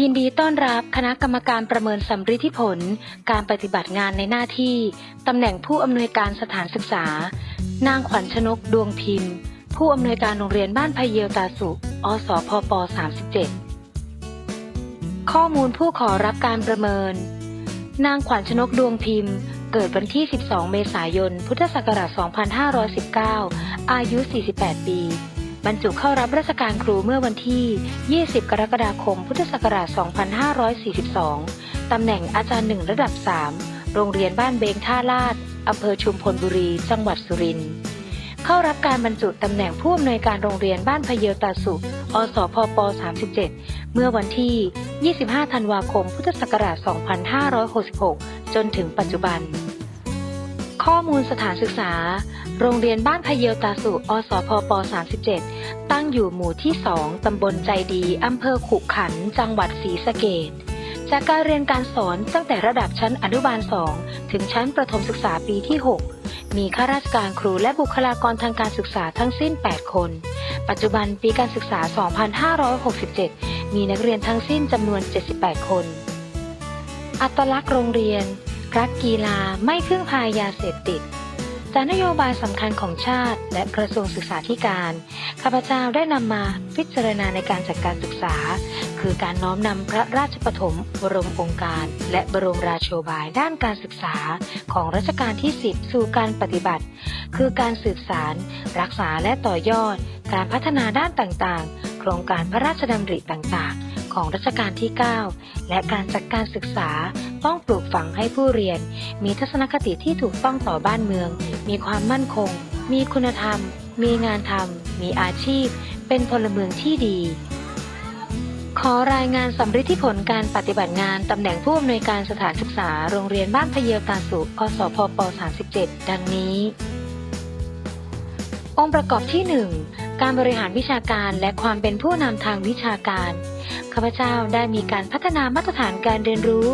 ยินดีต้อนรับคณะกรรมการประเมินสัมฤทธิผล การปฏิบัติงานในหน้าที่ ตำแหน่งผู้อำนวยการสถานศึกษา นางขวัญชนกดวงพิมพ์ ผู้อำนวยการโรงเรียนบ้านพเยาวตาสุ อสพป 37 ข้อมูลผู้ขอรับการประเมิน นางขวัญชนกดวงพิมพ์ เกิดวันที่ 12 เมษายน พุทธศักราช 2519 อายุ 48 ปี บรรจุเข้ารับราชการครูเมื่อวันที่ 20 กรกฎาคม พุทธศักราช 2542 ตำแหน่งอาจารย์หนึ่งระดับ 3 โรงเรียนบ้านเบงท่าลาด อำเภอชุมพลบุรี จังหวัดสุรินทร์ เข้ารับการบรรจุตำแหน่งผู้อำนวยการโรงเรียนบ้านพเยวตาสุ อสพป 37 เมื่อวันที่ 25 ธันวาคม พุทธศักราช 2566 จนถึงปัจจุบันข้อมูลสถานศึกษา โรงเรียนบ้านพะเยาวตาสุอสพป 37 ตั้งอยู่หมู่ที่ 2 ตำบลใจดี อำเภอขุขัน จังหวัดศรีสะเกษจากการเรียนการสอนตั้งแต่ระดับชั้นอนุบาล 2 ถึงชั้นประถมศึกษาปีที่ 6 มีข้าราชการครูและบุคลากรทางการศึกษาทั้งสิ้น 8 คน ปัจจุบันปีการศึกษา 2567 มีนักเรียนทั้งสิ้นจำนวน 78 คน อัตลักษณ์โรงเรียน รักกีฬาไม่พึ่งพายาเสพติด จากนโยบายสำคัญของชาติ และกระทรวงศึกษาธิการ ข้าพเจ้าได้นำมาพิจารณาในการจัดการศึกษา คือการน้อมนำพระราชปฐมบรมองค์การ และบรมราโชบายด้านการศึกษาของรัชกาลที่ 10 สู่การปฏิบัติ คือการสืบสาร รักษาและต่อยอด การพัฒนาด้านต่างๆ โครงการพระราชดำริต่างๆ ของรัชกาลที่ 9 และการจัดการศึกษา ต้องปลูกฝังให้ผู้เรียน มีทัศนคติที่ถูกต้องต่อบ้านเมือง มีความมั่นคง มีคุณธรรม มีงานทำมีอาชีพ เป็นพลเมืองที่ดี ขอรายงานสำริดที่ผลการปฏิบัติงานตำแหน่งผู้อำนวยการสถานศึกษา โรงเรียนบ้านพเยาวตาสุอสพป37 ดังนี้ องค์ประกอบที่ 1 การบริหารวิชาการและความเป็นผู้นำทางวิชาการ ข้าพเจ้าได้มีการพัฒนามาตรฐานการเรียนรู้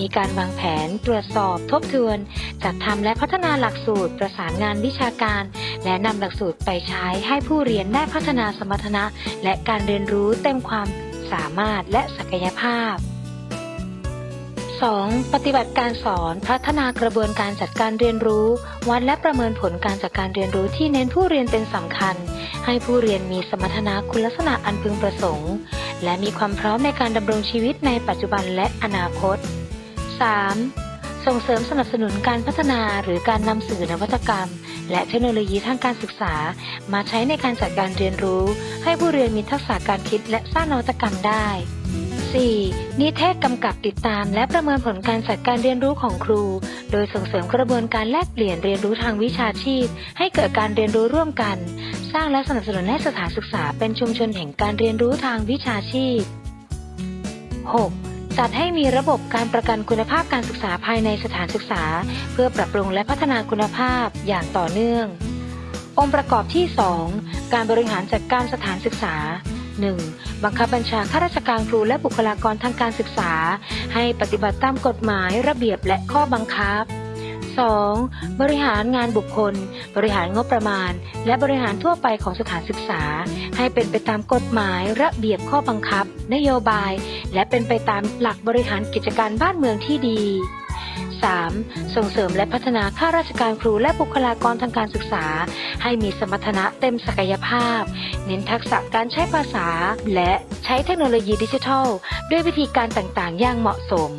มีการวางแผน ตรวจสอบ ทบทวน จัดทำและพัฒนาหลักสูตร ประสานงานวิชาการ และนำหลักสูตรไปใช้ให้ผู้เรียนได้พัฒนาสมรรถนะ และการเรียนรู้เต็มความสามารถและศักยภาพ 2. ปฏิบัติการสอนพัฒนากระบวนการจัดการเรียนรู้ วัดและประเมินผลการจัดการเรียนรู้ที่เน้นผู้เรียนเป็นสำคัญ ให้ผู้เรียนมีสมรรถนะคุณลักษณะอันพึงประสงค์ และมีความพร้อมในการดำรงชีวิตในปัจจุบันและอนาคต 3. ส่งเสริมสนับสนุนการพัฒนาหรือการนำสื่อนวัตกรรม และเทคโนโลยีทางการศึกษา มาใช้ในการจัดการเรียนรู้ ให้ผู้เรียนมีทักษะการคิดและสร้างนวัตกรรมได้ 4. นิเทศกำกับติดตาม และประเมินผลการจัดการเรียนรู้ของครู โดยส่งเสริมกระบวนการแลกเปลี่ยนเรียนรู้ทางวิชาชีพ ให้เกิดการเรียนรู้ร่วมกัน สร้างและสนับสนุนให้สถานศึกษาเป็นชุมชนแห่งการเรียนรู้ทางวิชาชีพ 6. จัดให้มีระบบการประกันคุณภาพการศึกษาภายในสถานศึกษา เพื่อปรับปรุงและพัฒนาคุณภาพอย่างต่อเนื่อง องค์ประกอบที่ 2 การบริหารจัดการสถานศึกษา 1. บังคับบัญชาข้าราชการครูและบุคลากรทางการศึกษา ให้ปฏิบัติตามกฎหมายระเบียบและข้อบังคับ 2. บริหารงานบุคคล บริหารงบประมาณ และบริหารทั่วไปของสถานศึกษา ให้เป็นไปตามกฎหมายระเบียบข้อบังคับ นโยบาย และเป็นไปตามหลักบริหารกิจการบ้านเมืองที่ดี 3. ส่งเสริมและพัฒนาข้าราชการครูและบุคลากรทางการศึกษา ให้มีสมรรถนะเต็มศักยภาพ เน้นทักษะการใช้ภาษา และใช้เทคโนโลยีดิจิทัล ด้วยวิธีการต่างๆ อย่างเหมาะสม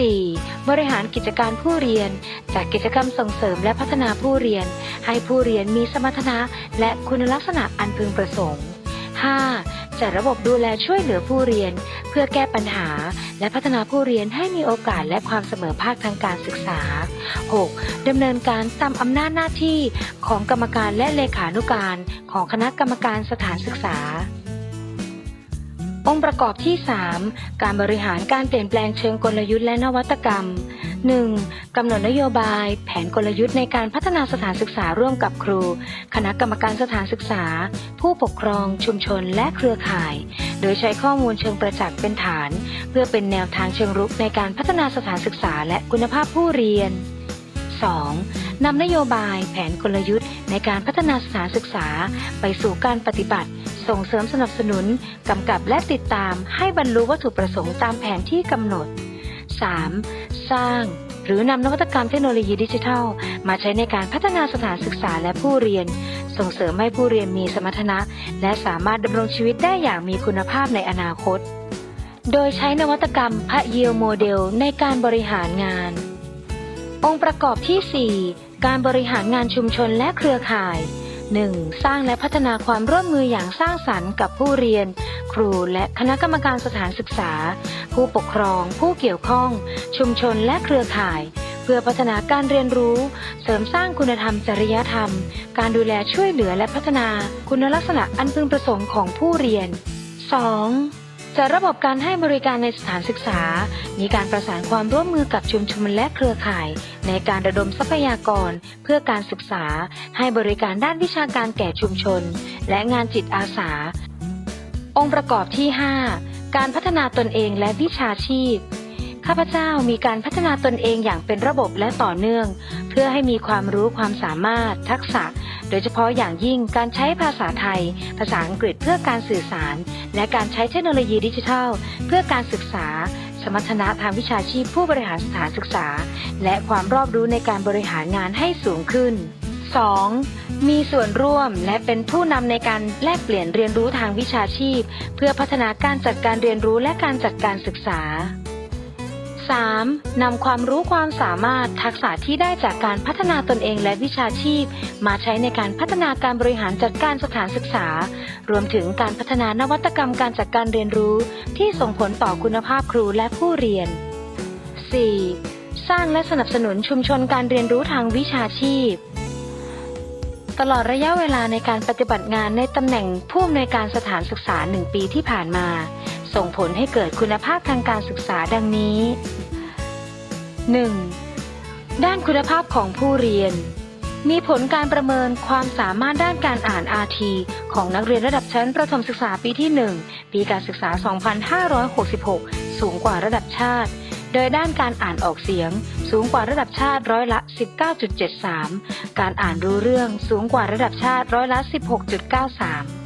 4. บริหารกิจการผู้เรียน จากกิจกรรมส่งเสริมและพัฒนาผู้เรียน ให้ผู้เรียนมีสมรรถนะและคุณลักษณะอันพึงประสงค์ 5. จัดระบบดูแลช่วยเหลือผู้เรียน เพื่อแก้ปัญหา และพัฒนาผู้เรียนให้มีโอกาสและความเสมอภาคทางการศึกษา 6. ดำเนินการตามอำนาจหน้าที่ของกรรมการและเลขานุการ ของคณะกรรมการสถานศึกษา องค์ประกอบที่ 3 การบริหารการเปลี่ยนแปลงเชิงกลยุทธ์และนวัตกรรม 1. กำหนดนโยบาย แผนกลยุทธ์ในการพัฒนาสถานศึกษาร่วมกับครู คณะกรรมการสถานศึกษา ผู้ปกครอง ชุมชน และเครือข่าย โดยใช้ข้อมูลเชิงประจักษ์เป็นฐาน เพื่อเป็นแนวทางเชิงรุกในการพัฒนาสถานศึกษาและคุณภาพผู้เรียน 2. นำนโยบาย แผนกลยุทธ์ในการพัฒนาสถานศึกษา ไปสู่การปฏิบัติ ส่งเสริมสนับสนุน กำกับและติดตามให้บรรลุวัตถุประสงค์ตามแผนที่กำหนด 3. สร้าง หรือนำนวัตกรรมเทคโนโลยีดิจิทัล มาใช้ในการพัฒนาสถานศึกษาและผู้เรียน ส่งเสริมให้ผู้เรียนมีสมรรถนะ และสามารถดำรงชีวิตได้อย่างมีคุณภาพในอนาคต โดยใช้นวัตกรรมพะเยียวโมเดลในการบริหารงาน องค์ประกอบที่ 4 การบริหารงานชุมชนและเครือข่าย 1. สร้างและพัฒนาความร่วมมืออย่างสร้างสรรค์กับผู้เรียน ครูและคณะกรรมการสถานศึกษา ผู้ปกครอง ผู้เกี่ยวข้อง ชุมชนและเครือข่าย เพื่อพัฒนาการเรียนรู้ เสริมสร้างคุณธรรมจริยธรรม การดูแลช่วยเหลือและพัฒนา คุณลักษณะอันพึงประสงค์ของผู้เรียน 2. จัดระบบการให้บริการในสถานศึกษา มีการประสานความร่วมมือกับชุมชนและเครือข่าย ในการระดมทรัพยากร เพื่อการศึกษา ให้บริการด้านวิชาการแก่ชุมชน และงานจิตอาสา องค์ประกอบที่ 5 การพัฒนาตนเองและวิชาชีพ ข้าพเจ้ามีการพัฒนาตนเองอย่างเป็นระบบและต่อเนื่อง เพื่อให้มีความรู้ความสามารถ ทักษะ โดยเฉพาะอย่างยิ่งการใช้ภาษาไทย ภาษาอังกฤษเพื่อการสื่อสาร และการใช้เทคโนโลยีดิจิทัล เพื่อการศึกษา สมรรถนะทางวิชาชีพผู้บริหารสถานศึกษา และความรอบรู้ในการบริหารงานให้สูงขึ้น 2. มีส่วนร่วมและเป็นผู้นำในการแลกเปลี่ยนเรียนรู้ทางวิชาชีพ เพื่อพัฒนาการจัดการเรียนรู้และการจัดการศึกษา 3. นำความรู้ความสามารถทักษะที่ได้จากการพัฒนาตนเองและวิชาชีพ มาใช้ในการพัฒนาการบริหารจัดการสถานศึกษา รวมถึงการพัฒนานวัตกรรมการจัดการเรียนรู้ ที่ส่งผลต่อคุณภาพครูและผู้เรียน 4. สร้างและสนับสนุนชุมชนการเรียนรู้ทางวิชาชีพ ตลอดระยะเวลาในการปฏิบัติงานในตำแหน่งผู้อำนวยการสถานศึกษาหนึ่งปีที่ผ่านมา ส่งผลให้เกิดคุณภาพทางการศึกษาดังนี้ 1. ด้านคุณภาพของผู้เรียน มีผลการประเมินความสามารถด้านการอ่าน RT ของนักเรียนระดับชั้นประถมศึกษาปีที่ 1 ปีการศึกษา 2566 สูงกว่าระดับชาติ โดยด้านการอ่านออกเสียง สูงกว่าระดับชาติร้อยละ 19.73 การอ่านรู้เรื่องสูงกว่าระดับชาติร้อยละ 16.93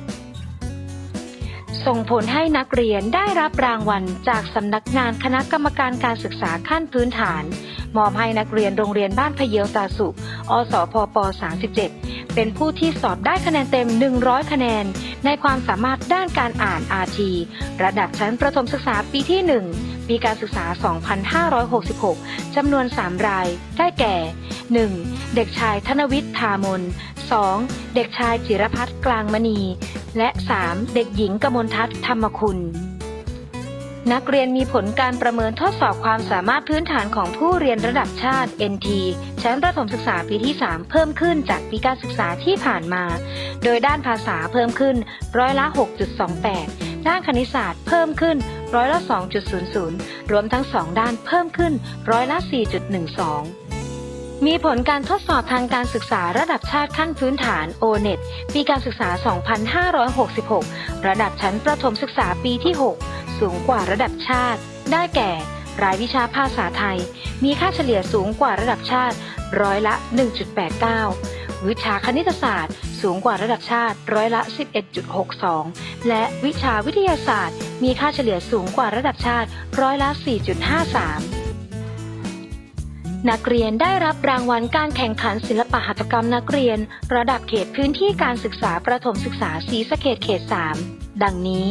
ส่งผลให้นักเรียนได้รับรางวัลจากสำนักงานคณะกรรมการการศึกษาขั้นพื้นฐาน มอบให้นักเรียนโรงเรียนบ้านพเยาตาสุ อสพป 37 เป็นผู้ที่สอบได้คะแนนเต็ม 100 คะแนน ในความสามารถด้านการอ่าน RT ระดับชั้นประถมศึกษาปีที่ 1 ปีการศึกษา 2566 จำนวน 3 ราย ได้แก่ 1. เด็กชายธนวิทย์ทามน 2. เด็กชายจิรพัฒน์กลางมณี และ 3. เด็กหญิงกมลทัศน์ธรรมคุณนักเรียนมีผลการประเมินทดสอบความสามารถพื้นฐานของผู้เรียนระดับชาติ NT ชั้นประถมศึกษาปีที่ 3 เพิ่มขึ้นจากปีการศึกษาที่ผ่านมา โดยด้านภาษาเพิ่มขึ้นร้อยละ 6.28 ด้านคณิตศาสตร์เพิ่มขึ้นร้อยละ 2.00 รวมทั้ง 2 ด้านเพิ่มขึ้นร้อยละ 4.12 มีผลการทดสอบทางการศึกษาระดับชาติขั้นพื้นฐาน O-NET ปีการศึกษา 2566 ระดับชั้นประถมศึกษาปีที่ 6 สูงกว่าระดับชาติ ได้แก่ รายวิชาภาษาไทย มีค่าเฉลี่ยสูงกว่าระดับชาติร้อยละ 1.89 วิชาคณิตศาสตร์ สูงกว่าระดับชาติร้อยละ 11.62 และวิชาวิทยาศาสตร์ มีค่าเฉลี่ยสูงกว่าระดับชาติร้อยละ 4.53 นักเรียนได้รับรางวัลการแข่งขันศิลปหัตถกรรมนักเรียน ระดับเขตพื้นที่การศึกษาประถมศึกษาศรีสะเกดเขต 3 ดังนี้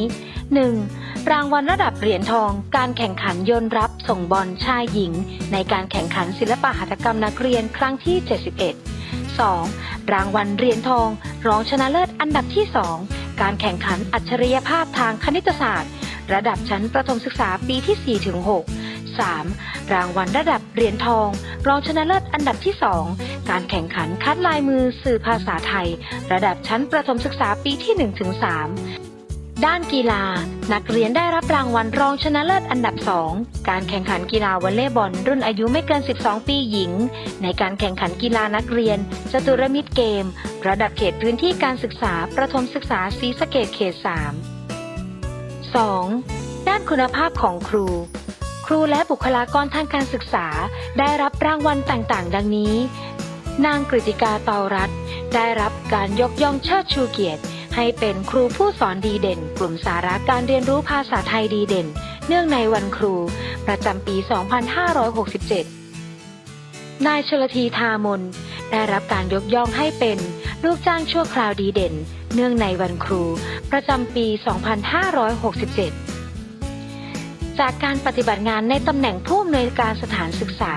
1. รางวัลระดับเหรียญทอง การแข่งขันยนรับส่งบอลชายหญิง ในการแข่งขันศิลปหัตถกรรมนักเรียนครั้งที่ 71 2. รางวัลเหรียญทอง รองชนะเลิศอันดับที่ 2 การแข่งขันอัจฉริยภาพทางคณิตศาสตร์ ระดับชั้นประถมศึกษาปีที่ 4 ถึง 6 3. รางวัลระดับเหรียญทอง รองชนะเลิศอันดับที่ 2 การแข่งขันคัดลายมือสื่อภาษาไทย ระดับชั้นประถมศึกษาปีที่1ถึง3ด้านกีฬา นักเรียนได้รับรางวัลรองชนะเลิศอันดับ 2 การแข่งขันกีฬาวอลเลย์บอลรุ่นอายุไม่เกิน 12 ปีหญิง ในการแข่งขันกีฬานักเรียนจตุรมิตรเกม ระดับเขตพื้นที่การศึกษา ประถมศึกษาศรีสะเกดเขต 3 2. ด้านคุณภาพของครู ครูและบุคลากรทางการศึกษาได้รับรางวัลต่างๆ ดังนี้ นางกฤติกาเตารัตได้รับการยกย่องเชิดชูเกียรติ ให้เป็นครูผู้สอนดีเด่น กลุ่มสาระการเรียนรู้ภาษาไทยดีเด่น เนื่องในวันครู ประจำปี 2567 นายชลทีทามน ได้รับการยกย่องให้เป็นลูกจ้างชั่วคราวดีเด่น เนื่องในวันครู ประจำปี 2567 จากการปฏิบัติงานในตำแหน่งผู้อำนวยการสถานศึกษา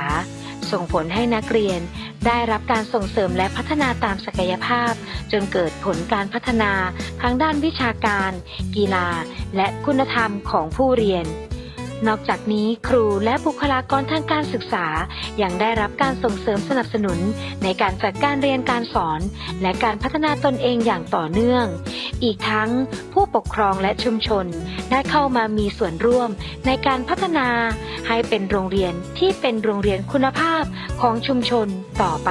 ส่งผลให้นักเรียนได้รับการส่งเสริมและพัฒนาตามศักยภาพ จนเกิดผลการพัฒนาทางด้านวิชาการ กีฬา และคุณธรรมของผู้เรียน นอกจากนี้ครูและบุคลากรทางการศึกษายังได้รับการส่งเสริมสนับสนุน ในการจัดการเรียนการสอน และการพัฒนาตนเองอย่างต่อเนื่อง อีกทั้งผู้ปกครองและชุมชน ได้เข้ามามีส่วนร่วมในการพัฒนา ให้เป็นโรงเรียนที่เป็นโรงเรียนคุณภาพของชุมชนต่อไป